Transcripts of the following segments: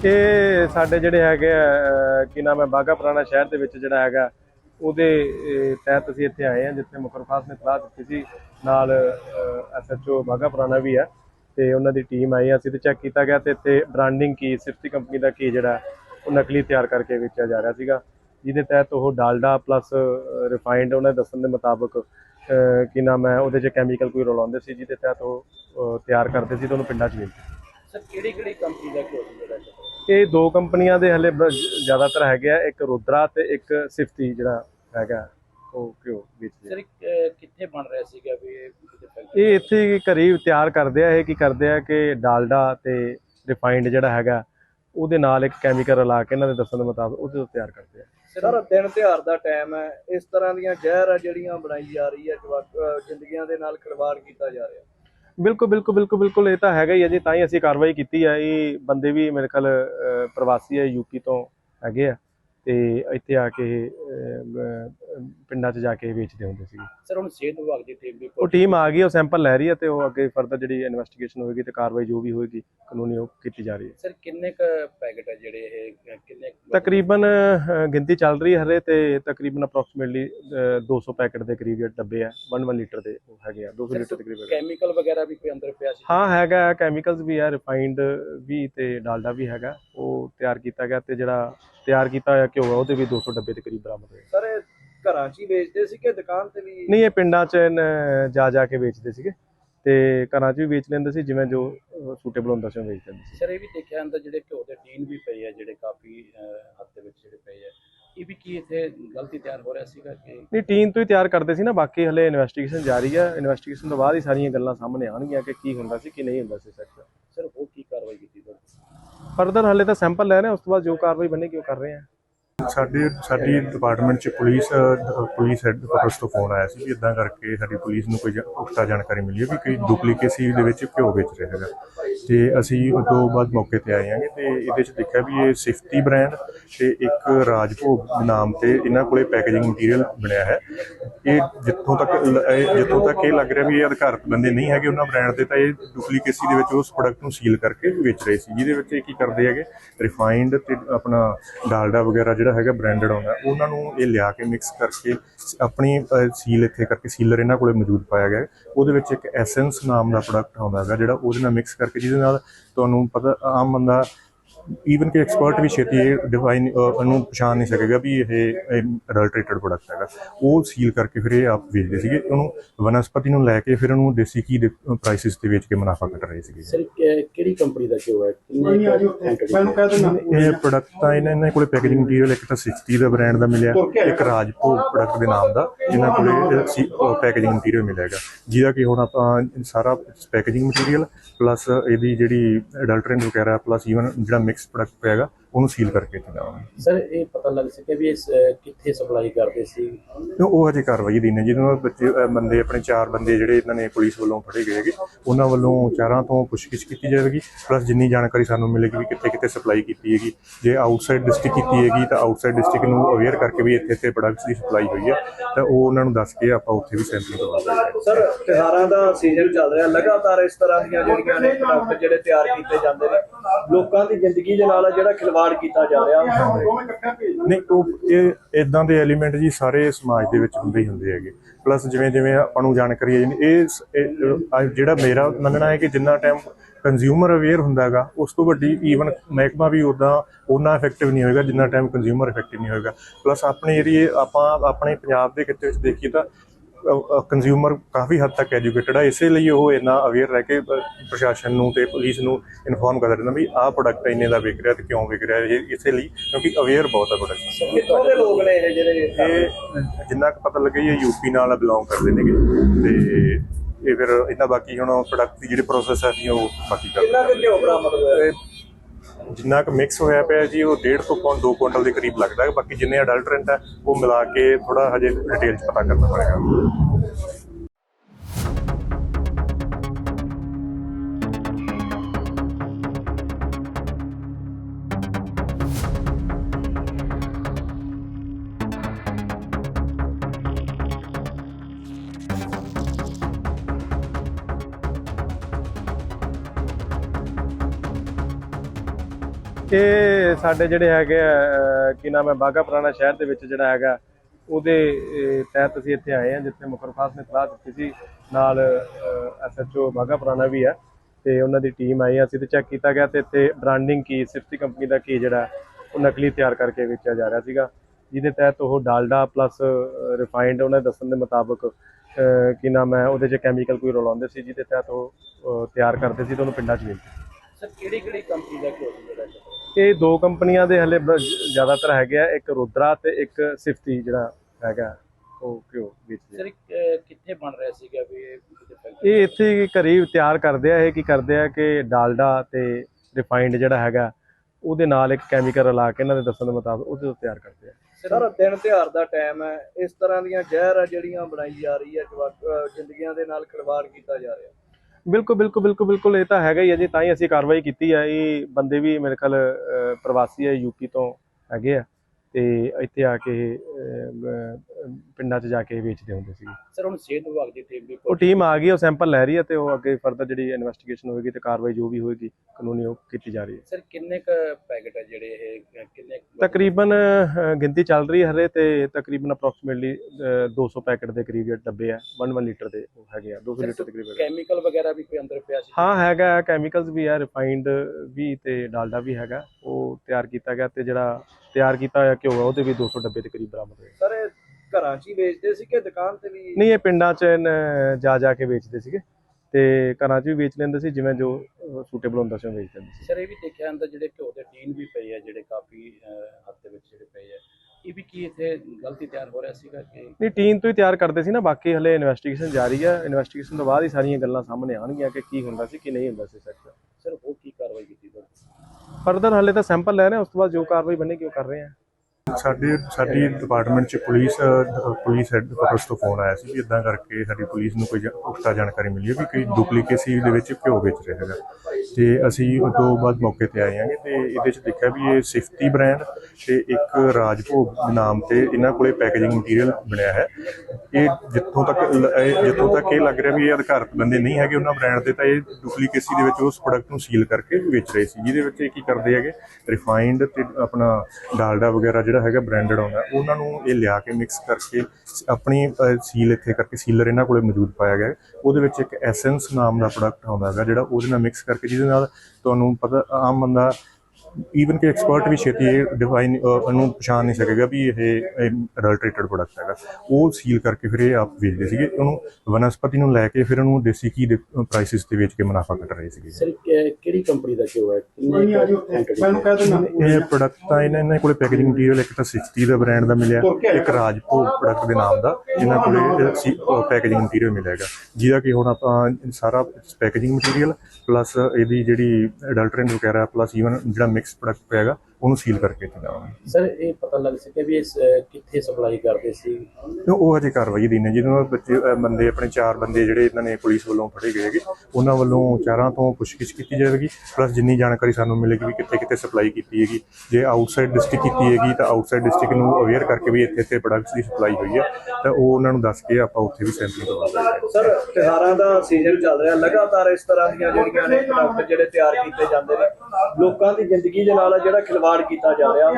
ਇਹ ਸਾਡੇ ਜਿਹੜੇ ਹੈਗੇ ਆ, ਕੀ ਨਾਮ ਹੈ ਬਾਗਾ ਪੁਰਾਣਾ ਸ਼ਹਿਰ ਦੇ ਵਿੱਚ ਜਿਹੜਾ ਹੈਗਾ ਉਹਦੇ ਤਹਿਤ ਅਸੀਂ ਇੱਥੇ ਆਏ ਹਾਂ ਜਿੱਥੇ ਮੁਖਰਫਾਸ ਨੇ ਸਲਾਹ ਦਿੱਤੀ ਸੀ। ਨਾਲ ਐਸਐਚਓ ਬਾਗਾ ਪੁਰਾਣਾ ਵੀ ਹੈ ਤੇ ਉਹਨਾਂ ਦੀ ਟੀਮ ਆਈ ਅਸੀਂ ਤੇ ਚੈੱਕ ਕੀਤਾ ਗਿਆ ਤੇ ਇੱਥੇ ਬ੍ਰਾਂਡਿੰਗ ਕੀ ਸਿਫਤੀ ਕੰਪਨੀ ਦਾ ਕੀ ਜਿਹੜਾ ਉਹ ਨਕਲੀ ਤਿਆਰ ਕਰਕੇ ਵੇਚਿਆ ਜਾ ਰਿਹਾ ਸੀਗਾ। ਜਿਹਦੇ ਤਹਿਤ ਉਹ ਡਾਲਡਾ ਪਲੱਸ ਰਿਫਾਈਨਡ ਉਹਨਾਂ ਦੇ ਦੱਸਣ ਦੇ ਮੁਤਾਬਕ ਕੀ ਨਾਮ ਹੈ ਉਹਦੇ 'ਚ ਕੈਮੀਕਲ ਕੋਈ ਰਲਾਉਂਦੇ ਸੀ ਜਿਹਦੇ ਤਹਿਤ ਉਹ ਤਿਆਰ ਕਰਦੇ ਸੀ ਤੇ ਉਹਨੂੰ ਪਿੰਡਾਂ 'ਚ ਵੇਚਦੇ ਸਰ ਕਿਹੜੀ ਕਿਹੜੀ ਕੰਪਨੀ ਦਾ ਘਿਓ ਜਿਹੜਾ ਇਹ ਦੋ ਕੰਪਨੀਆਂ ਦੇ ਹਲੇ ਜ਼ਿਆਦਾਤਰ ਹੈਗੇ ਆ ਇੱਕ ਰੁਦਰਾ ਤੇ ਇੱਕ ਸਿਫਤੀ ਜਿਹੜਾ ਹੈਗਾ ਉਹ ਕਿਉਂ ਵੇਚਦੇ। ਸਰ ਕਿੱਥੇ ਬਣ ਰਿਹਾ ਸੀਗਾ ਵੀ ਇਹ ਇੱਥੇ ਹੀ ਘਰੇ ਹੀ ਤਿਆਰ ਕਰਦੇ ਆ ਇਹ ਕੀ ਕਰਦੇ ਆ ਕਿ ਡਾਲਡਾ ਤੇ ਰਿਫਾਈਨਡ ਜਿਹੜਾ ਹੈਗਾ ਉਹਦੇ ਨਾਲ ਇੱਕ ਕੈਮੀਕਲ ਰਲਾ ਕੇ ਇਹਨਾਂ ਦੇ ਦੱਸਣ ਦੇ ਮੁਤਾਬਕ ਉਹਦੇ ਤੋਂ ਤਿਆਰ ਕਰਦੇ ਆ। ਸਰ ਦਿਨ ਤਿਉਹਾਰ ਦਾ ਟਾਈਮ ਹੈ ਇਸ ਤਰ੍ਹਾਂ ਦੀਆਂ ਜ਼ਹਿਰ ਆ ਜਿਹੜੀਆਂ ਬਣਾਈ ਜਾ ਰਹੀ ਹੈ ਜ਼ਿੰਦਗੀਆਂ ਦੇ ਨਾਲ ਖਿਲਵਾੜ ਕੀਤਾ ਜਾ ਰਿਹਾ। ਬਿਲਕੁਲ ਬਿਲਕੁਲ ਬਿਲਕੁਲ ਬਿਲਕੁਲ, ਇਹ ਤਾਂ ਹੈਗਾ ਹੀ ਹੈ ਜੀ, ਤਾਂ ਹੀ ਅਸੀਂ ਕਾਰਵਾਈ ਕੀਤੀ ਹੈ ਇਹ ਬੰਦੇ ਵੀ ਮੇਰੇ ਖਿਆਲ ਪ੍ਰਵਾਸੀ ਹੈ ਯੂਪੀ ਤੋਂ ਹੈਗੇ ਆ। ਤੇ ਇੱਥੇ ਆ ਕੇ ਪਿੰਡਾਂ 'ਚ ਜਾ ਕੇ ਵੇਚਦੇ ਹੁੰਦੇ ਸੀ ਸਰ ਹੁਣ ਸਿਹਤ ਵਿਭਾਗ ਦੀ ਟੀਮ ਵੀ ਉਹ ਟੀਮ ਆ ਗਈ ਉਹ ਸੈਂਪਲ ਲੈ ਰਹੀ ਹੈ ਤੇ ਉਹ ਅੱਗੇ ਫਰਦਰ ਜਿਹੜੀ ਇਨਵੈਸਟੀਗੇਸ਼ਨ ਹੋਏਗੀ ਤੇ ਕਾਰਵਾਈ ਜੋ ਵੀ ਹੋਏਗੀ ਕਾਨੂੰਨੀ ਉਹ ਕੀਤੀ ਜਾ ਰਹੀ ਹੈ। ਸਰ ਕਿੰਨੇ ਕ ਪੈਕੇਟ ਹੈ ਜਿਹੜੇ ਇਹ ਕਿੰਨੇ ਤਕਰੀਬਨ ਗਿਣਤੀ ਚੱਲ ਰਹੀ ਹੈ ਹਰੇ ਤੇ ਤਕਰੀਬਨ ਅਪਰੋਕਸੀਮੇਟਲੀ 200 ਪੈਕੇਟ ਦੇ ਕਰੀਬ ਜਿਹੜੇ ਡੱਬੇ ਆ 1 1 ਲੀਟਰ ਦੇ ਉਹ ਹੈਗੇ ਆ 200 ਲੀਟਰ ਦੇ ਕਰੀਬ ਆ। ਕੈਮੀਕਲ ਵਗੈਰਾ ਵੀ ਕੋਈ ਅੰਦਰ ਪਿਆ ਸੀ? ਹਾਂ ਹੈਗਾ ਕੈਮੀਕਲਸ ਵੀ ਹੈ ਰਿਫਾਈਨਡ ਵੀ ਤੇ ਡਾਲਡਾ ਵੀ ਹੈਗਾ ਉਹ ਤਿਆਰ ਕੀਤਾ ਗਿਆ ਤੇ ਜਿਹੜਾ ਤਿਆਰ ਕੀਤਾ ਹੋਇਆ ਘਿਓ ਆ ਉਹਦੇ ਵੀ 200 ਡੱਬੇ ਦੇ ਕਰੀਬ ਬਰਾਮਦ ਹੋਏ ਸਰ ਇਹ ਘਰਾਂ 'ਚ ਹੀ ਵੇਚਦੇ ਸੀ ਕਿ ਦੁਕਾਨ ਤੇ ਵੀ? ਨਹੀਂ ਇਹ ਪਿੰਡਾਂ 'ਚ ਨ- ਜਾ ਜਾ ਕੇ ਵੇਚਦੇ ਸੀਗੇ। ਤੇ ਘਰਾਂ 'ਚ ਵੀ ਵੇਚ ਲੈਂਦੇ ਸੀ ਜਿਵੇਂ ਜੋ ਸੂਟੇਬਲ ਹੁੰਦਾ ਸੀ ਉਹ ਵੇਚ ਲੈਂਦੇ ਸੀ। ਸਰ ਇਹ ਵੀ ਦੇਖਿਆ ਅੰਦਰ ਜਿਹੜੇ ਘਿਓ ਦੇ ਟੀਨ ਵੀ ਪਏ ਆ ਜਿਹੜੇ ਕਾਫੀ ਅਹ, ਹੱਦ ਦੇ ਵਿੱਚ ਜਿਹੜੇ ਪਏ ਆ ਇਹ ਵੀ ਕੀ ਇੱਥੇ ਗਲਤੀ ਤਿਆਰ ਹੋ ਰਿਹਾ ਸੀਗਾ ਕਿ? ਨਹੀਂ ਟੀਮ ਤੋਂ ਹੀ ਤਿਆਰ ਕਰਦੇ ਸੀ ਨਾ ਬਾਕੀ ਹਲੇ ਇਨਵੈਸਟੀਗੇਸ਼ਨ ਜਾਰੀ ਹੈ ਇਨਵੈਸਟੀਗੇਸ਼ਨ ਤੋਂ ਬਾਅਦ ਹੀ ਸਾਰੀਆਂ ਗੱਲਾਂ ਸਾਹਮਣੇ ਆਉਣਗੀਆਂ ਕਿ ਕੀ ਹੁੰਦਾ ਸੀ ਕੀ ਨਹੀਂ ਹੁੰਦਾ ਸੀ ਸੈਕਟਰ ਸਰ ਉਹ ਕੀ ਕਾਰਵਾਈ ਕੀਤੀ ਫਰਦਰ ਹਲੇ ਤਾਂ ਸੈਂਪਲ ਲੈ ਰਹੇ ਹਾਂ, ਉਸ ਤੋਂ ਬਾਅਦ ਜੋ ਕਾਰਵਾਈ ਬਣੇਗੀ ਉਹ ਕਰ ਰਹੇ ਹਾਂ। ਸਾਡੇ ਸਾਡੀ ਡਿਪਾਰਟਮੈਂਟ ਚ ਪੁਲਿਸ ਪੁਲਿਸ ਹੈਡਕੁਆਟਰਸ ਤੋਂ ਫੋਨ ਆਇਆ ਸੀ ਵੀ ਇਦਾਂ ਕਰਕੇ ਸਾਡੀ ਪੁਲਿਸ ਨੂੰ ਕੋਈ ਜਾ- ਪੁਖਤਾ ਜਾਣਕਾਰੀ ਮਿਲੀ ਹੈ ਵੀ ਕੋਈ ਡੁਪਲੀਕੇਸੀ ਦੇ ਵਿੱਚ ਘਿਓ ਵੇਚ ਰਿਹਾ ਹੈਗਾ। ਤੇ ਅਸੀਂ ਉਸ ਤੋਂ ਬਾਅਦ ਮੌਕੇ ਤੇ ਆਏ ਹਾਂਗੇ ਤੇ ਇਹਦੇ ਚ ਦੇਖਿਆ ਵੀ ਇਹ ਸਿਫਤੀ ਬ੍ਰਾਂਡ ਤੇ ਇੱਕ ਰਾਜਭੋਗ ਨਾਮ ਤੇ ਇਹਨਾਂ ਕੋਲੇ ਪੈਕੇਜਿੰਗ ਮਟੀਰੀਅਲ ਬਣਿਆ ਹੈ। ਇਹ ਜਿੱਥੋਂ ਤੱਕ ਲ- ਇਹ ਜਿੱਥੋਂ ਤੱਕ ਇਹ ਲੱਗ ਰਿਹਾ ਵੀ ਇਹ ਅਧਿਕਾਰਤ ਬੰਦੇ ਨਹੀਂ ਹੈਗੇ ਉਹਨਾਂ ਬ੍ਰਾਂਡ ਦੇ, ਤਾਂ ਇਹ ਡੁਪਲੀਕੇਸੀ ਦੇ ਵਿੱਚ ਉਸ ਪ੍ਰੋਡਕਟ ਨੂੰ ਸੀਲ ਕਰਕੇ ਵੇਚ ਰਹੇ ਸੀ, ਜਿਹਦੇ ਵਿੱਚ ਇਹ ਕੀ ਕਰਦੇ ਹੈਗੇ ਰਿਫਾਈਨਡ ਤੇ ਆਪਣਾ ਡਾਲਡਾ ਵਗੈਰਾ ਜਿਹੜਾ ਹੈਗਾ ਬ੍ਰਾਂਡਡ ਆਉਂਦਾ, ਉਹਨਾਂ ਨੂੰ ਇਹ ਲਿਆ ਕੇ ਮਿਕਸ ਕਰਕੇ ਆਪਣੀ ਸੀਲ ਇੱਥੇ ਕਰਕੇ ਸੀਲਰ ਇਹਨਾਂ ਕੋਲੇ ਮੌਜੂਦ ਪਾਇਆ ਗਿਆ ਉਹਦੇ ਵਿੱਚ ਇੱਕ ਐਸੈਂਸ ਨਾਮ ਦਾ ਪ੍ਰੋਡਕਟ ਆਉਂਦਾ ਹੈਗਾ, ਜਿਹੜਾ ਉਹਦੇ ਨਾਲ ਮਿਕਸ ਕਰਕੇ ਜਿਹਦੇ ਨਾਲ ਤੁਹਾਨੂੰ ਪਤਾ ਆਮ ਬੰਦਾ ਈਵਨ ਕਿ ਐਕਸਪਰਟ ਵੀ ਛੇਤੀ ਇਹ ਡਿਫਾਈਨ ਉਹਨੂੰ ਪਛਾਣ ਨਹੀਂ ਸਕੇਗਾ ਵੀ ਇਹ ਅਡਲਟਰੇਟਡ ਪ੍ਰੋਡਕਟ ਹੈਗਾ। ਉਹ ਸੀਲ ਕਰਕੇ ਫਿਰ ਇਹ ਆਪ ਵੇਚਦੇ ਸੀਗੇ। ਉਹਨੂੰ ਵਨਸਪਤੀ ਨੂੰ ਲੈ ਕੇ ਫਿਰ ਉਹਨੂੰ ਦੇਸੀ ਘੀ ਦੇ ਪ੍ਰਾਈਸਿਸ ਤੇ ਵੇਚ ਕੇ ਮੁਨਾਫਾ ਕੱਢ ਰਹੇ ਸੀਗੇ। ਸਰ ਕਿ- ਕਿਹੜੀ ਕੰਪਨੀ ਦਾ ਘਿਓ ਹੈ? ਕੁ- ਇਹ ਪ੍ਰੋਡਕਟ ਤਾਂ ਇਹਨਾਂ ਇਹਨਾਂ ਕੋਲੇ ਪੈਕੇਜਿੰਗ ਮਟੀਰੀਅਲ ਇੱਕ ਤਾਂ 60 ਦਾ ਬ੍ਰਾਂਡ ਦਾ ਮਿਲਿਆ ਇੱਕ ਰਾਜਭੋਗ ਪ੍ਰੋਡਕਟ ਦੇ ਨਾਮ ਦਾ ਇਹਨਾਂ ਕੋਲੇ ਪੈਕੇਜਿੰਗ ਮਟੀਰੀਅਲ ਮਿਲੇਗਾ ਜਿਹਦਾ ਕਿ ਹੁਣ ਆਪਾਂ ਸਾਰਾ ਪੈਕੇਜਿੰਗ ਮਟੀਰੀਅਲ ਪਲੱਸ ਇਹਦੀ ਜਿਹੜੀ ਅਡਲਟਰੈਂਟ ਵਗੈਰਾ ਪਲੱਸ ਈਵਨ ਜਿਹੜਾ ਮਿਕਸ ਪ੍ਰੋਡਕਟ ਪਿਆਗਾ ਉਹਨੂੰ ਸੀਲ ਕਰਕੇ ਇੱਥੇ ਲਾਵਾਂਗੇ ਸਰ ਇਹ ਪਤਾ ਲੱਗ ਸਕਿਆ ਵੀ ਇਸ ਕਿੱਥੇ ਸਪਲਾਈ ਕਰਦੇ ਸੀ? ਤੇ ਉਹ ਹਜੇ ਕਾਰਵਾਈ ਦੀ ਨੇ ਜਿਹਦੇ ਨਾਲ ਬੱਚੇ ਅਹ ਬੰਦੇ ਆਪਣੇ ਚਾਰ ਬੰਦੇ ਜਿਹੜੇ ਇਹਨਾਂ ਨੇ ਪੁਲਿਸ ਵੱਲੋਂ ਫੜੇ ਗਏ ਹੈਗੇ ਉਹਨਾਂ ਵੱਲੋਂ ਚਾਰਾਂ ਤੋਂ ਪੁੱਛਗਿੱਛ ਕੀਤੀ ਜਾਵੇਗੀ। ਪਲੱਸ ਜਿੰਨੀ ਜਾਣਕਾਰੀ ਸਾਨੂੰ ਮਿਲੇਗੀ ਵੀ ਕਿੱਥੇ ਕਿੱਥੇ ਸਪਲਾਈ ਕੀਤੀ ਹੈਗੀ। ਜੇ ਆਊਟਸਾਈਡ ਡਿਸਟ੍ਰਿਕਟ ਕੀਤੀ ਹੈਗੀ ਤਾਂ ਆਊਟਸਾਈਡ ਡਿਸਟ੍ਰਿਕਟ ਨੂੰ ਅਵੇਅਰ ਕਰਕੇ ਵੀ ਇੱਥੇ ਇੱਥੇ ਪ੍ਰੋਡਕਟਸ ਦੀ ਸਪਲਾਈ ਹੋਈ ਹੈ। ਤਾਂ ਉਹ ਉਹਨਾਂ ਨੂੰ ਦੱਸ ਕੇ ਆਪਾਂ ਉੱਥੇ ਵੀ ਸੈਂਪਲਿੰਗ ਕਰਵਾਵਾਂਗੇ ਸਰ ਤਿਉਹਾਰਾਂ ਦਾ ਸੀਜ਼ਨ ਚੱਲ ਰਿਹਾ। ਲਗਾਤਾਰ ਇਸ ਤਰ੍ਹਾਂ ਦੀਆਂ ਜਿਹੜੀਆਂ ਨੇ ਪ੍ਰੋਡਕਟ ਜਿਹੜੇ ਤਿਆਰ ਕੀਤੇ ਜਾਂਦੇ ਨੇ ਲੋਕਾਂ ਦੀ ਜ਼ਿੰਦਗੀ ਦੇ ਨਾਲ ਜਿਹੜਾ ਖਿਲਵਾੜ ਕੀਤਾ ਜਾ ਰਿਹਾ। ਨਹੀਂ ਉਹ ਇਹ ਇਦਾਂ ਦੇ ਐਲੀਮੈਂਟ ਜੀ ਸਾਰੇ ਸਮਾਜ ਦੇ ਵਿੱਚ ਹੁੰਦੇ ਹੀ ਹੁੰਦੇ ਹੈਗੇ। ਪਲੱਸ ਜਿਵੇਂ ਜਿਵੇਂ ਆਪਾਂ ਨੂੰ ਜਾਣਕਾਰੀ ਹੈ ਜੀ ਇਹ ਜਿਹੜਾ ਮੇਰਾ ਮੰਨਣਾ ਹੈ ਕਿ ਜਿੰਨਾ ਟਾਈਮ ਕੰਜ਼ਿਊਮਰ ਅਵੇਅਰ ਹੁੰਦਾ ਹੈਗਾ ਉਸ ਤੋਂ ਵੱਡੀ ਈਵਨ ਮਹਿਕਮਾ ਵੀ ਉਦਾਂ ਉਹਨਾਂ ਇਫੈਕਟਿਵ ਨਹੀਂ ਹੋਏਗਾ ਜਿੰਨਾ ਟਾਈਮ ਕੰਜ਼ਿਊਮਰ ਇਫੈਕਟਿਵ ਨਹੀਂ ਹੋਏਗਾ। ਪਲੱਸ ਆਪਣੇ ਏਰੀਏ ਆਪਾਂ ਆਪਣੇ ਪੰਜਾਬ ਦੇ ਖਿੱਤੇ ਵਿੱਚ ਦੇਖੀਏ ਤਾਂ ਕੰਜ਼ਿਊਮਰ ਕਾਫੀ ਹੱਦ ਤੱਕ ਐਜੂਕੇਟਡ ਹੈ ਇਸੇ ਲਈ ਉਹ ਇੰਨਾ ਅਵੇਅਰ ਰਹਿ ਕੇ ਪ੍ਰਸ਼ਾਸਨ ਨੂੰ ਤੇ ਪੁਲਿਸ ਨੂੰ ਇਨਫੋਰਮ ਕਰ ਦਿੰਦਾ ਵੀ ਆਹ ਪ੍ਰੋਡਕਟ ਇੰਨੇ ਦਾ ਵਿਕ ਰਿਹਾ ਤੇ ਕਿਉਂ ਵਿਕ ਰਿਹਾ ਇਹ ਇਸੇ ਲਈ ਕਿਉਂਕਿ ਅਵੇਅਰ ਬਹੁਤ ਹੈ ਪ੍ਰੋਡਕਟ ਕਿੱਥੋਂ ਦੇ ਲੋਕ ਨੇ ਇਹ ਜਿਹੜੇ ਇਹ ਜਿੰਨਾ ਕੁ ਪਤਾ ਲੱਗਿਆ ਇਹ ਯੂਪੀ ਨਾਲ ਬਿਲੋਂਗ ਕਰਦੇ ਨੇਗੇ। ਤੇ ਇਹ ਫਿਰ ਇਹਨਾਂ ਬਾਕੀ ਹੁਣ ਪ੍ਰੋਡਕਟ ਦੀ ਜਿਹੜੇ ਪ੍ਰੋਸੈਸ ਜੀ ਉਹ ਬਾਕੀ ਕਿੰਨਾ ਕਰਦੇ ਕੁ ਘਿਓ ਬਰਾਮਦ ਹੋਇਆ? ਜਿੰਨਾ ਕੁ ਮਿਕਸ ਹੋਇਆ ਪਿਆ ਜੀ, ਉਹ 1.5 ਤੋਂ ਪੌਂਡ 2 ਕੁਇੰਟਲ ਦੇ ਕਰੀਬ ਲੱਗਦਾ ਹੈ। ਬਾਕੀ ਜਿੰਨੇ ਅਡਲਟਰੈਂਟ ਹੈ, ਉਹ ਮਿਲਾ ਕੇ ਥੋੜਾ ਹਜੇ ਡਿਟੇਲ ਚ ਪਤਾ ਕਰਨਾ ਪੜੇਗਾ ਇਹ ਸਾਡੇ ਜਿਹੜੇ ਹੈਗੇ ਆ ਅਹ, ਕੀ ਨਾਮ ਹੈ ਬਾਗਾ ਪੁਰਾਣਾ ਸ਼ਹਿਰ ਦੇ ਵਿੱਚ ਜਿਹੜਾ ਹੈਗਾ ਉਹਦੇ ਤਹਿਤ ਅਸੀਂ ਇੱਥੇ ਆਏ ਹਾਂ ਜਿੱਥੇ ਮੁਖਰਫਾਸ ਨੇ ਇਤਲਾਹ ਦਿੱਤੀ ਸੀ। ਨਾਲ ਐਸਐਚਓ ਬਾਗਾ ਪੁਰਾਣਾ ਵੀ ਹੈ ਤੇ ਉਹਨਾਂ ਦੀ ਟੀਮ ਆਈ ਅਸੀਂ ਤੇ ਚੈੱਕ ਕੀਤਾ ਗਿਆ ਤੇ ਇੱਥੇ ਬ੍ਰਾਂਡਿੰਗ ਕੀ ਸਿਫਤੀ ਕੰਪਨੀ ਦਾ ਕੀ ਜਿਹੜਾ ਉਹ ਨਕਲੀ ਤਿਆਰ ਕਰਕੇ ਵੇਚਿਆ ਜਾ ਰਿਹਾ ਸੀਗਾ। ਜਿਹਦੇ ਤਹਿਤ ਉਹ ਡਾਲਡਾ ਪਲੱਸ ਰਿਫਾਈਨਡ ਉਹਨਾਂ ਦੱਸਣ ਦੇ ਮੁਤਾਬਕ ਕੀ ਨਾਮ ਹੈ ਉਹਦੇ 'ਚ ਕੈਮੀਕਲ ਕੋਈ ਰਲਾਉਂਦੇ ਸੀ ਜਿਹਦੇ ਤਹਿਤ ਉਹ ਤਿਆਰ ਕਰਦੇ ਸੀ ਤੇ ਉਹਨੂੰ ਪਿੰਡਾਂ 'ਚ ਵੇਚਦੇ ਸਰ ਕਿਹੜੀ ਕਿਹੜੀ ਕੰਪਨੀ ਦਾ ਘਿਓ ਇਹ ਦੋ ਕੰਪਨੀਆਂ ਦੇ ਹਲੇ ਜ਼ਿਆਦਾਤਰ ਹੈਗੇ ਆ ਇੱਕ ਰੁਦਰਾ ਤੇ ਇੱਕ ਸਿਫਤੀ ਜਿਹੜਾ ਹੈਗਾ ਉਹ ਕਿਉਂ ਵੇਚਦੇ ਸਰ ਕਿੱਥੇ ਬਣ ਰਿਹਾ ਸੀਗਾ ਵੀ ਇਹ ਇੱਥੇ ਹੀ ਘਰੇ ਹੀ ਤਿਆਰ ਕਰਦੇ ਆ ਇਹ ਕੀ ਕਰਦੇ ਆ ਕਿ ਡਾਲਡਾ ਤੇ ਰਿਫਾਈਨਡ ਜਿਹੜਾ ਹੈਗਾ ਉਹਦੇ ਨਾਲ ਇੱਕ ਕੈਮੀਕਲ ਰਲਾ ਕੇ ਇਹਨਾਂ ਦੇ ਦੱਸਣ ਦੇ ਮੁਤਾਬਕ ਉਹਦੇ ਤੋਂ ਤਿਆਰ ਕਰਦੇ ਆ। ਸਰ ਦਿਨ ਤਿਉਹਾਰ ਦਾ ਟਾਈਮ ਹੈ ਇਸ ਤਰ੍ਹਾਂ ਦੀਆਂ ਜ਼ਹਿਰ ਆ ਜਿਹੜੀਆਂ ਬਣਾਈ ਜਾ ਰਹੀ ਹੈ ਜਵਾਕ ਜ਼ਿੰਦਗੀਆਂ ਦੇ ਨਾਲ ਖਿਲਵਾੜ ਕੀਤਾ ਜਾ ਰਿਹਾ। ਬਿਲਕੁਲ ਬਿਲਕੁਲ ਬਿਲਕੁਲ ਬਿਲਕੁਲ, ਇਹ ਤਾਂ ਹੈਗਾ ਹੀ ਹੈ ਜੀ, ਤਾਂ ਹੀ ਅਸੀਂ ਕਾਰਵਾਈ ਕੀਤੀ ਹੈ। ਇਹ ਬੰਦੇ ਵੀ ਮੇਰੇ ਖਿਆਲ ਪ੍ਰਵਾਸੀ ਹੈ ਯੂਪੀ ਤੋਂ ਹੈਗੇ ਆ। ਤੇ ਇੱਥੇ ਆ ਕੇ ਪਿੰਡਾਂ 'ਚ ਜਾ ਕੇ ਵੇਚਦੇ ਹੁੰਦੇ ਸੀ ਸਰ ਹੁਣ ਸਿਹਤ ਵਿਭਾਗ ਦੀ ਟੀਮ ਵੀ ਉਹ ਟੀਮ ਆ ਗਈ ਉਹ ਸੈਂਪਲ ਲੈ ਰਹੀ ਹੈ ਤੇ ਉਹ ਅੱਗੇ ਫਰਦਰ ਜਿਹੜੀ ਇਨਵੈਸਟੀਗੇਸ਼ਨ ਹੋਏਗੀ ਤੇ ਕਾਰਵਾਈ ਜੋ ਵੀ ਹੋਏਗੀ ਕਾਨੂੰਨੀ ਉਹ ਕੀਤੀ ਜਾ ਰਹੀ ਹੈ। ਸਰ ਕਿੰਨੇ ਕ ਪੈਕੇਟ ਹੈ ਜਿਹੜੇ ਇਹ ਕਿੰਨੇ ਤਕਰੀਬਨ ਗਿਣਤੀ ਚੱਲ ਰਹੀ ਹੈ ਹਰੇ ਤੇ ਤਕਰੀਬਨ ਅਪਰੋਕਸੀਮੇਟਲੀ 200 ਪੈਕੇਟ ਦੇ ਕਰੀਬ ਜਿਹੜੇ ਡੱਬੇ ਆ 1 1 ਲੀਟਰ ਦੇ ਉਹ ਹੈਗੇ ਆ 200 ਲੀਟਰ ਆ। ਕੈਮੀਕਲ ਵਗੈਰਾ ਵੀ ਕੋਈ ਅੰਦਰ ਪਿਆ ਸੀ? ਹਾਂ ਹੈਗਾ ਕੈਮੀਕਲਸ ਵੀ ਹੈ ਰਿਫਾਈਨਡ ਵੀ ਤੇ ਡਾਲਡਾ ਵੀ ਹੈਗਾ ਉਹ ਤਿਆਰ ਕੀਤਾ ਗਿਆ ਤੇ ਜਿਹੜਾ ਤਿਆਰ ਕੀਤਾ ਹੋਇਆ ਘਿਓ ਆ ਉਹਦੇ ਵੀ 200 ਡੱਬੇ ਦੇ ਕਰੀਬ ਬਰਾਮਦ ਹੋਏ। ਸਰ ਇਹ ਘਰਾਂ 'ਚ ਹੀ ਵੇਚਦੇ ਸੀ ਕਿ ਦੁਕਾਨ ਤੇ ਵੀ? ਨਹੀਂ ਇਹ ਪਿੰਡਾਂ 'ਚ ਨ- ਜਾ ਜਾ ਕੇ ਵੇਚਦੇ ਸੀਗੇ। ਤੇ ਘਰਾਂ 'ਚ ਵੀ ਵੇਚ ਲੈਂਦੇ ਸੀ ਜਿਵੇਂ ਜੋ ਸੂਟੇਬਲ ਹੁੰਦਾ ਸੀ ਉਹ ਵੇਚ ਲੈਂਦੇ ਸੀ। ਸਰ ਇਹ ਵੀ ਦੇਖਿਆ ਅੰਦਰ ਜਿਹੜੇ ਘਿਓ ਦੇ ਟੀਨ ਵੀ ਪਏ ਆ ਜਿਹੜੇ ਕਾਫੀ ਹੱਦ ਦੇ ਵਿੱਚ ਜਿਹੜੇ ਪਏ ਆ ਇਹ ਵੀ ਕੀ ਇੱਥੇ ਗਲਤੀ ਤਿਆਰ ਹੋ ਰਿਹਾ ਸੀਗਾ ਕਿ? ਨਹੀਂ ਟੀਮ ਤੋਂ ਹੀ ਤਿਆਰ ਕਰਦੇ ਸੀ ਨਾ ਬਾਕੀ ਹਲੇ ਇਨਵੈਸਟੀਗੇਸ਼ਨ ਜਾਰੀ ਹੈ ਇਨਵੈਸਟੀਗੇਸ਼ਨ ਤੋਂ ਬਾਅਦ ਹੀ ਸਾਰੀਆਂ ਗੱਲਾਂ ਸਾਹਮਣੇ ਆਉਣਗੀਆਂ ਕਿ ਕੀ ਹੁੰਦਾ ਸੀ ਕੀ ਨਹੀਂ ਹੁੰਦਾ ਸੀ ਸੈਕਟਰ ਸਰ ਉਹ ਕੀ ਕਾਰਵਾਈ ਕੀਤੀ ਫਰਦਰ ਹਲੇ ਤਾਂ ਸੈਂਪਲ ਲੈ ਰਹੇ ਹਾਂ, ਉਸ ਤੋਂ ਬਾਅਦ ਜੋ ਕਾਰਵਾਈ ਬਣੇਗੀ ਉਹ ਕਰ ਰਹੇ ਹਾਂ। ਸਾਡੇ, ਸਾਡੀ ਡਿਪਾਰਟਮੈਂਟ ਚ ਪੁਲਿਸ ਪੁਲਿਸ ਹੈਡਕੁਆਟਰਸ ਤੋਂ ਫੋਨ ਆਇਆ ਸੀ ਵੀ ਇਦਾਂ ਕਰਕੇ ਸਾਡੀ ਪੁਲਿਸ ਨੂੰ ਕੋਈ ਪੁਖਤਾ ਜਾਣਕਾਰੀ ਮਿਲੀ ਹੈ ਵੀ ਕੋਈ ਡੁਪਲੀਕੇਸੀ ਦੇ ਵਿੱਚ ਘਿਓ ਵੇਚ ਰਿਹਾ ਹੈਗਾ। ਤੇ ਅਸੀਂ ਉਹ ਤੋਂ ਬਾਅਦ ਮੌਕੇ ਤੇ ਆਏ ਆਂਗੇ ਤੇ ਇਹਦੇ ਚ ਦੇਖਿਆ ਵੀ ਇਹ ਸਿਫਤੀ ਬ੍ਰਾਂਡ ਤੇ ਇੱਕ ਰਾਜਭੋਗ ਦੇ ਨਾਮ ਤੇ ਇਹਨਾਂ ਕੋਲੇ ਪੈਕੇਜਿੰਗ ਮਟੀਰੀਅਲ ਬਣਿਆ ਹੈ। ਇਹ ਜਿੱਥੋਂ ਤੱਕ ਲ- ਜਿੱਥੋਂ ਤੱਕ ਇਹ ਲੱਗ ਰਿਹਾ ਵੀ ਇਹ ਅਧਿਕਾਰਤ ਬੰਦੇ ਨਹੀਂ ਹੈਗੇ ਉਹਨਾਂ ਬ੍ਰਾਂਡ ਦੇ, ਤਾਂ ਇਹ ਡੁਪਲੀਕੇਸੀ ਦੇ ਵਿੱਚ ਉਸ ਪ੍ਰੋਡਕਟ ਨੂੰ ਸੀਲ ਕਰਕੇ ਵੇਚ ਰਹੇ ਸੀ। ਜਿਹਦੇ ਵਿੱਚ ਇਹ ਕੀ ਕਰਦੇ ਹੈਗੇ ਰਿਫਾਈਨਡ ਤੇ ਆਪਣਾ ਡਾਲਡਾ ਵਗੈਰਾ ਜਿਹੜਾ ਹੈਗਾ ਬ੍ਰਾਂਡਡ ਆਉਂਦਾ, ਉਹਨਾਂ ਨੂੰ ਇਹ ਲਿਆ ਕੇ ਮਿਕਸ ਕਰਕੇ ਆਪਣੀ ਸੀਲ ਇੱਥੇ ਕਰਕੇ ਸੀਲਰ ਇਹਨਾਂ ਕੋਲੇ ਮੌਜੂਦ ਪਾਇਆ ਗਿਆ ਉਹਦੇ ਵਿੱਚ ਇੱਕ ਐਸੈਂਸ ਨਾਮ ਦਾ ਪ੍ਰੋਡਕਟ ਆਉਂਦਾ ਹੈਗਾ, ਜਿਹੜਾ ਉਹਦੇ ਨਾਲ ਮਿਕਸ ਕਰਕੇ ਜਿਹਦੇ ਨਾਲ ਤੁਹਾਨੂੰ ਪਤਾ ਆਮ ਬੰਦਾ ਈਵਨ ਕਿ ਐਕਸਪਰਟ ਵੀ ਛੇਤੀ ਇਹ ਡਿਫਾਈਨ ਉਹਨੂੰ ਪਛਾਣ ਨਹੀਂ ਸਕੇਗਾ ਵੀ ਇਹ ਅਡਲਟਰੇਟਡ ਪ੍ਰੋਡਕਟ ਹੈਗਾ। ਉਹ ਸੀਲ ਕਰਕੇ ਫਿਰ ਇਹ ਆਪ ਵੇਚਦੇ ਸੀਗੇ। ਉਹਨੂੰ ਵਨਸਪਤੀ ਨੂੰ ਲੈ ਕੇ ਫਿਰ ਉਹਨੂੰ ਦੇਸੀ ਘੀ ਦੇ ਪ੍ਰਾਈਸਿਸ ਤੇ ਵੇਚ ਕੇ ਮੁਨਾਫਾ ਕੱਢ ਰਹੇ ਸੀਗੇ। ਸਰ ਕਿ- ਕਿਹੜੀ ਕੰਪਨੀ ਦਾ ਘਿਓ ਹੈ? ਕੁ ਇਹ ਪ੍ਰੋਡਕਟ ਤਾਂ ਇਹਨਾਂ ਇਹਨਾਂ ਕੋਲੇ ਪੈਕੇਜਿੰਗ ਮਟੀਰੀਅਲ ਇੱਕ ਤਾਂ 60 ਦਾ ਬ੍ਰਾਂਡ ਦਾ ਮਿਲਿਆ ਇੱਕ ਰਾਜਭੋਗ ਪ੍ਰੋਡਕਟ ਦੇ ਨਾਮ ਦਾ ਇਹਨਾਂ ਕੋਲੇ ਪੈਕੇਜਿੰਗ ਮਟੀਰੀਅਲ ਮਿਲੇਗਾ ਜਿਹਦਾ ਕਿ ਹੁਣ ਆਪਾਂ ਸਾਰਾ ਪੈਕੇਜਿੰਗ ਮਟੀਰੀਅਲ ਪਲੱਸ ਇਹਦੀ ਜਿਹੜੀ ਅਡਲਟਰੈਂਟ ਵਗੈਰਾ ਪਲੱਸ ਈਵਨ ਜਿਹੜਾ ਮਿਕਸ ਪ੍ਰੋਡਕਟ ਪਿਆਗਾ ਉਹਨੂੰ ਸੀਲ ਕਰਕੇ ਇੱਥੇ ਲਾਵਾਂਗੇ ਸਰ ਇਹ ਪਤਾ ਲੱਗ ਸਕਿਆ ਵੀ ਇਹ ਸ- ਕਿੱਥੇ ਸਪਲਾਈ ਕਰਦੇ ਸੀ? ਤੇ ਉਹ ਹਜੇ ਕਾਰਵਾਈ ਦੀ ਨੇ ਜਿਹਨਾਂ ਬੱਚੇ ਅਹ ਬੰਦੇ ਆਪਣੇ ਚਾਰ ਬੰਦੇ ਜਿਹੜੇ ਇਹਨਾਂ ਨੇ ਪੁਲਿਸ ਵੱਲੋਂ ਫੜੇ ਗਏ ਹੈਗੇ ਉਹਨਾਂ ਵੱਲੋਂ ਚਾਰਾਂ ਤੋਂ ਪੁੱਛਗਿੱਛ ਕੀਤੀ ਜਾਵੇਗੀ। ਪਲੱਸ ਜਿੰਨੀ ਜਾਣਕਾਰੀ ਸਾਨੂੰ ਮਿਲੇਗੀ ਵੀ ਕਿੱਥੇ ਕਿੱਥੇ ਸਪਲਾਈ ਕੀਤੀ ਹੈਗੀ। ਜੇ ਆਊਟਸਾਈਡ ਡਿਸਟ੍ਰਿਕਟ ਕੀਤੀ ਹੈਗੀ ਤਾਂ ਆਊਟਸਾਈਡ ਡਿਸਟ੍ਰਿਕਟ ਨੂੰ ਅਵੇਅਰ ਕਰਕੇ ਵੀ ਇੱਥੇ ਇੱਥੇ ਪ੍ਰੋਡਕਟਸ ਦੀ ਸਪਲਾਈ ਹੋਈ ਹੈ। ਤਾਂ ਉਹ ਉਹਨਾਂ ਨੂੰ ਦੱਸ ਕੇ ਆਪਾਂ ਉੱਥੇ ਵੀ ਸੈਂਪਲਿੰਗ ਕਰਵਾਵਾਂਗੇ ਸਰ ਤਿਉਹਾਰਾਂ ਦਾ ਸੀਜ਼ਨ ਚੱਲ ਰਿਹਾ। ਲਗਾਤਾਰ ਇਸ ਤਰ੍ਹਾਂ ਦੀਆਂ ਜਿਹੜੀਆਂ ਨੇ ਪ੍ਰੋਡਕਟ ਜਿਹੜੇ ਤਿਆਰ ਕੀਤੇ ਜਾਂਦੇ ਨੇ ਲੋਕਾਂ ਦੀ ਜ਼ਿੰਦਗੀ ਦੇ ਨਾਲ ਜਿਹੜਾ ਖਿਲਵਾੜ ਕੀਤਾ ਜਾ ਰਿਹਾ।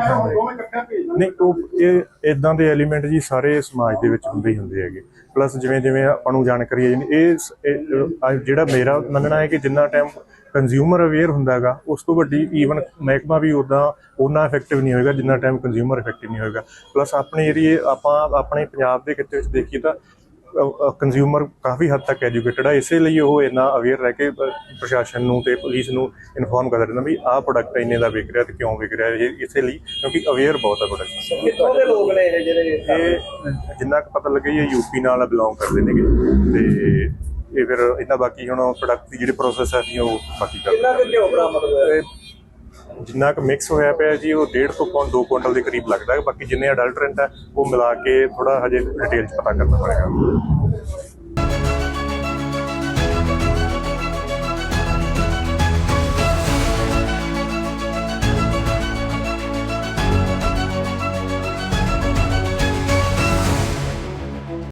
ਨਹੀਂ ਉਹ ਇਹ ਇਦਾਂ ਦੇ ਐਲੀਮੈਂਟ ਜੀ ਸਾਰੇ ਸਮਾਜ ਦੇ ਵਿੱਚ ਹੁੰਦੇ ਹੀ ਹੁੰਦੇ ਹੈਗੇ। ਪਲੱਸ ਜਿਵੇਂ ਜਿਵੇਂ ਆਪਾਂ ਨੂੰ ਜਾਣਕਾਰੀ ਹੈ ਜੀ ਇਹ ਜਿਹੜਾ ਮੇਰਾ ਮੰਨਣਾ ਹੈ ਕਿ ਜਿੰਨਾ ਟਾਈਮ ਕੰਜ਼ਿਊਮਰ ਅਵੇਅਰ ਹੁੰਦਾ ਹੈਗਾ ਉਸ ਤੋਂ ਵੱਡੀ ਈਵਨ ਮਹਿਕਮਾ ਵੀ ਉਦਾਂ ਉਹਨਾਂ ਇਫੈਕਟਿਵ ਨਹੀਂ ਹੋਏਗਾ ਜਿੰਨਾ ਟਾਈਮ ਕੰਜ਼ਿਊਮਰ ਇਫੈਕਟਿਵ ਨਹੀਂ ਹੋਏਗਾ। ਪਲੱਸ ਆਪਣੇ ਏਰੀਏ ਆਪਾਂ ਆਪਣੇ ਪੰਜਾਬ ਦੇ ਕਿਤੇ ਵਿੱਚ ਦੇਖੀਏ ਤਾਂ ਕੰਜ਼ਿਊਮਰ ਕਾਫੀ ਹੱਦ ਤੱਕ ਐਜੂਕੇਟਡ ਹੈ ਇਸੇ ਲਈ ਉਹ ਇੰਨਾ ਅਵੇਅਰ ਰਹਿ ਕੇ ਪ੍ਰਸ਼ਾਸਨ ਨੂੰ ਤੇ ਪੁਲਿਸ ਨੂੰ ਇਨਫੋਰਮ ਕਰ ਦਿੰਦਾ ਵੀ ਆਹ ਪ੍ਰੋਡਕਟ ਇੰਨੇ ਦਾ ਵਿਕ ਰਿਹਾ ਤੇ ਕਿਉਂ ਵਿਕ ਰਿਹਾ ਇਹ ਇਸੇ ਲਈ ਕਿਉਂਕਿ ਅਵੇਅਰ ਬਹੁਤ ਹੈ ਪ੍ਰੋਡਕਟ ਕਿੱਥੋਂ ਦੇ ਲੋਕ ਨੇ ਇਹ ਜਿਹੜੇ ਇਹ ਜਿੰਨਾ ਕੁ ਪਤਾ ਲੱਗਿਆ ਇਹ ਯੂਪੀ ਨਾਲ ਬਿਲੋਂਗ ਕਰਦੇ ਨੇਗੇ ਤੇ ਇਹ ਫਿਰ ਇਹਨਾਂ ਬਾਕੀ ਹੁਣ ਪ੍ਰੋਡਕਟ ਦੀ ਜਿਹੜੀ ਪ੍ਰੋਸੈਸ ਹੈ ਉਹ ਬਾਕੀ ਕਰਦੇ ਕੁ ਘਿਓ ਬਰਾਮਦ ਹੋਇਆ? ਜਿੰਨਾ ਕੁ ਮਿਕਸ ਹੋਇਆ ਪਿਆ ਜੀ, ਉਹ 1.5 ਤੋਂ ਪੌਣ 2 ਕੁਇੰਟਲ ਦੇ ਕਰੀਬ ਲੱਗਦਾ ਹੈ। ਬਾਕੀ ਜਿੰਨੇ ਅਡਲਟਰੈਂਟ ਹੈ, ਉਹ ਮਿਲਾ ਕੇ ਥੋੜਾ ਹਜੇ ਡਿਟੇਲ ਚ ਪਤਾ ਕਰਨਾ ਪੜੇਗਾ।